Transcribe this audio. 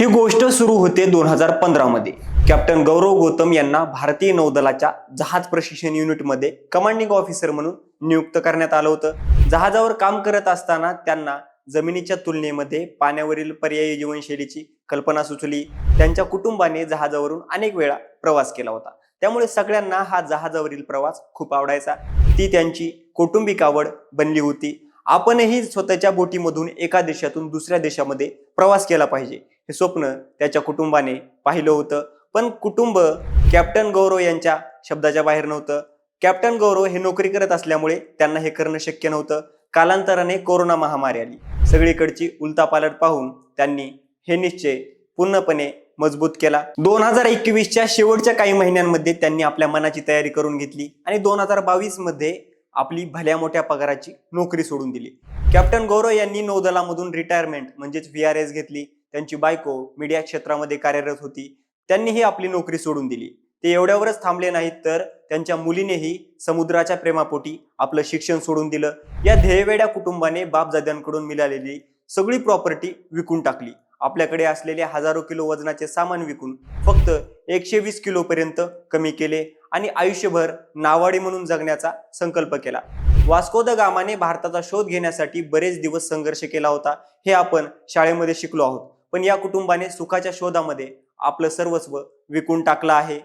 ही गोष्ट सुरू होते दोन हजार पंधरामध्ये कॅप्टन गौरव गौतम यांना भारतीय नौदलाच्या जहाज प्रशिक्षण युनिटमध्ये कमांडिंग ऑफिसर म्हणून नियुक्त करण्यात आलं होतं. जहाजावर काम करत असताना त्यांना जमिनीच्या तुलनेमध्ये पाण्यावरील पर्यायी जीवनशैलीची कल्पना सुचली. त्यांच्या कुटुंबाने जहाजावरून अनेक वेळा प्रवास केला होता. त्यामुळे सगळ्यांना हा जहाजावरील प्रवास खूप आवडायचा. ती त्यांची कौटुंबिक आवड बनली होती. आपणही स्वतःच्या बोटीमधून एका देशातून दुसऱ्या देशामध्ये प्रवास केला पाहिजे. हे स्वप्न त्याच्या कुटुंबाने पाहिलं होतं. पण कुटुंब कॅप्टन गौरव यांच्या शब्दाच्या बाहेर नव्हतं. कॅप्टन गौरव हे नोकरी करत असल्यामुळे त्यांना हे करणं शक्य नव्हतं. कालांतराने कोरोना महामारी आली. सगळीकडची उलतापालट पाहून त्यांनी हे निश्चय पूर्णपणे मजबूत केला. दोन हजार एकवीसच्या शेवटच्या काही महिन्यांमध्ये त्यांनी आपल्या मनाची तयारी करून घेतली आणि दोन हजार बावीसमध्ये आपली भल्या मोठ्या पगाराची नोकरी सोडून दिली. कॅप्टन गौरव यांनी नौदलामधून रिटायरमेंट म्हणजेच व्ही आर एस घेतली. त्यांची बायको मीडिया क्षेत्रामध्ये कार्यरत होती. त्यांनीही आपली नोकरी सोडून दिली. ते एवढ्यावरच थांबले नाहीत तर त्यांच्या मुलीनेही समुद्राच्या प्रेमापोटी आपलं शिक्षण सोडून दिलं. या ध्येयवेड्या कुटुंबाने बापजाद्यांकडून मिळालेली सगळी प्रॉपर्टी विकून टाकली. आपल्याकडे असलेले हजारो किलो वजनाचे सामान विकून फक्त एकशे वीस किलोपर्यंत कमी केले आणि आयुष्यभर नावाडी म्हणून जगण्याचा संकल्प केला. वास्को द गामाने भारताचा शोध घेण्यासाठी बरेच दिवस संघर्ष केला होता. हे आपण शाळेमध्ये शिकलो आहोत. पण या कुटुंबाने सुखाच्या शोधामध्ये आपलं सर्वस्व विकून टाकलं आहे.